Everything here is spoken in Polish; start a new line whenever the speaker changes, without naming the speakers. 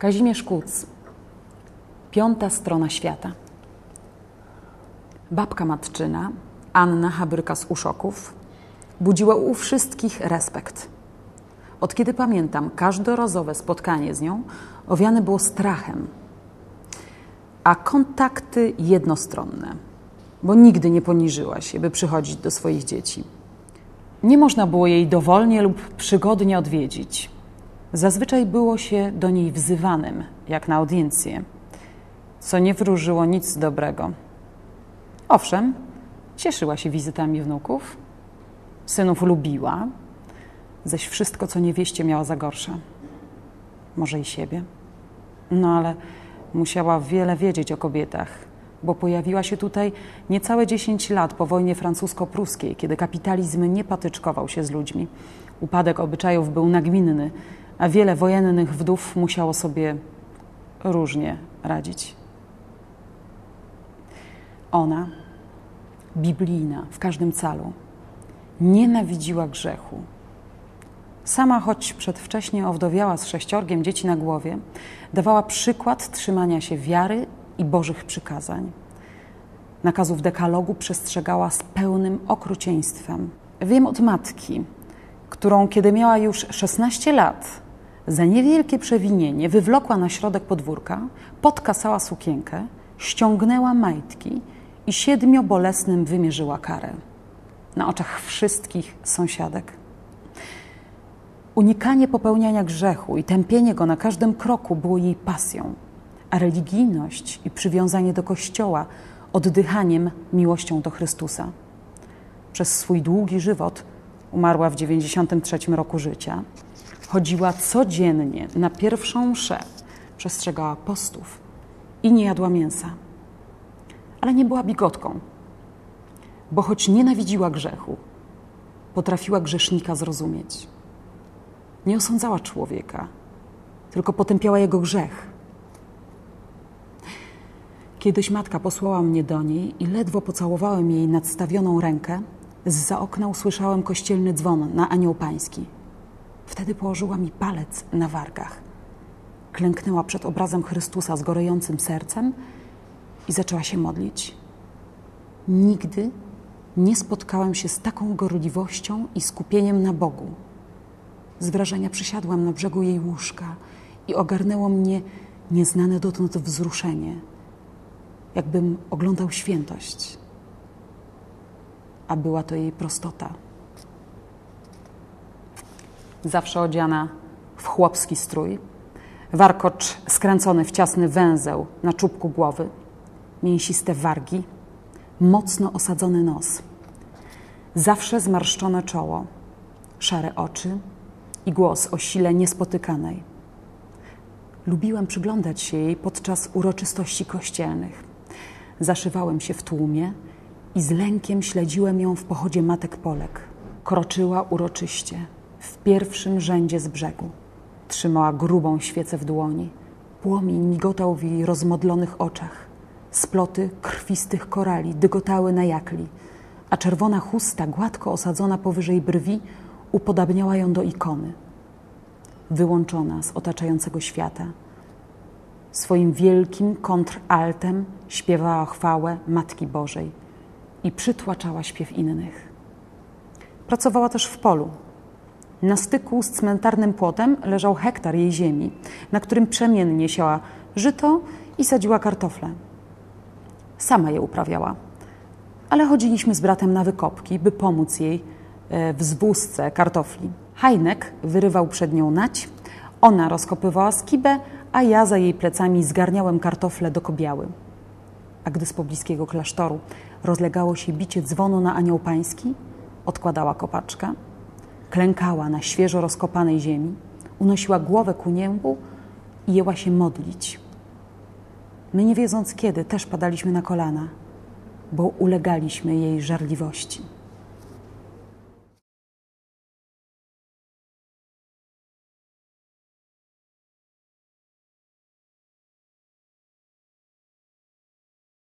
Kazimierz Kuc. Piąta strona świata. Babka matczyna, Anna Habryka z Uszoków, budziła u wszystkich respekt. Od kiedy pamiętam, każdorazowe spotkanie z nią owiane było strachem, a kontakty jednostronne, bo nigdy nie poniżyła się, by przychodzić do swoich dzieci. Nie można było jej dowolnie lub przygodnie odwiedzić. Zazwyczaj było się do niej wzywanym, jak na audiencję, co nie wróżyło nic dobrego. Owszem, cieszyła się wizytami wnuków, synów lubiła, zaś wszystko, co niewieście miała za gorsze. Może i siebie. No ale musiała wiele wiedzieć o kobietach, bo pojawiła się tutaj niecałe 10 lat po wojnie francusko-pruskiej, kiedy kapitalizm nie patyczkował się z ludźmi. Upadek obyczajów był nagminny, a wiele wojennych wdów musiało sobie różnie radzić. Ona, biblijna w każdym calu, nienawidziła grzechu. Sama, choć przedwcześnie owdowiała z sześciorgiem dzieci na głowie, dawała przykład trzymania się wiary i Bożych przykazań. Nakazów dekalogu przestrzegała z pełnym okrucieństwem. Wiem od matki, którą, kiedy miała już 16 lat, za niewielkie przewinienie wywlokła na środek podwórka, podkasała sukienkę, ściągnęła majtki i siedmiobolesnym wymierzyła karę. Na oczach wszystkich sąsiadek. Unikanie popełniania grzechu i tępienie go na każdym kroku było jej pasją, a religijność i przywiązanie do Kościoła oddychaniem miłością do Chrystusa. Przez swój długi żywot umarła w 93 roku życia chodziła codziennie na pierwszą mszę, przestrzegała postów i nie jadła mięsa. Ale nie była bigotką, bo choć nienawidziła grzechu, potrafiła grzesznika zrozumieć. Nie osądzała człowieka, tylko potępiała jego grzech. Kiedyś matka posłała mnie do niej i ledwo pocałowałem jej nadstawioną rękę, z za okna usłyszałem kościelny dzwon na anioł pański. Wtedy położyła mi palec na wargach. Klęknęła przed obrazem Chrystusa z gorejącym sercem i zaczęła się modlić. Nigdy nie spotkałem się z taką gorliwością i skupieniem na Bogu. Z wrażenia przysiadłam na brzegu jej łóżka i ogarnęło mnie nieznane dotąd wzruszenie, jakbym oglądał świętość. A była to jej prostota zawsze odziana w chłopski strój, warkocz skręcony w ciasny węzeł na czubku głowy, mięsiste wargi, mocno osadzony nos, zawsze zmarszczone czoło, szare oczy i głos o sile niespotykanej. Lubiłem przyglądać się jej podczas uroczystości kościelnych. Zaszywałem się w tłumie i z lękiem śledziłem ją w pochodzie matek Polek. Kroczyła uroczyście w pierwszym rzędzie z brzegu. Trzymała grubą świecę w dłoni. Płomień migotał w jej rozmodlonych oczach. Sploty krwistych korali dygotały na jakli, a czerwona chusta, gładko osadzona powyżej brwi, upodabniała ją do ikony. Wyłączona z otaczającego świata, swoim wielkim kontraltem śpiewała chwałę Matki Bożej i przytłaczała śpiew innych. Pracowała też w polu, na styku z cmentarnym płotem leżał hektar jej ziemi, na którym przemiennie siała żyto i sadziła kartofle. Sama je uprawiała, ale chodziliśmy z bratem na wykopki, by pomóc jej e, w zwózce kartofli. Hajnek wyrywał przed nią nać, ona rozkopywała skibę, a ja za jej plecami zgarniałem kartofle do kobiały. A gdy z pobliskiego klasztoru rozlegało się bicie dzwonu na anioł pański, odkładała kopaczkę – klękała na świeżo rozkopanej ziemi, unosiła głowę ku niebu i jęła się modlić. My, nie wiedząc kiedy, też padaliśmy na kolana, bo ulegaliśmy jej żarliwości.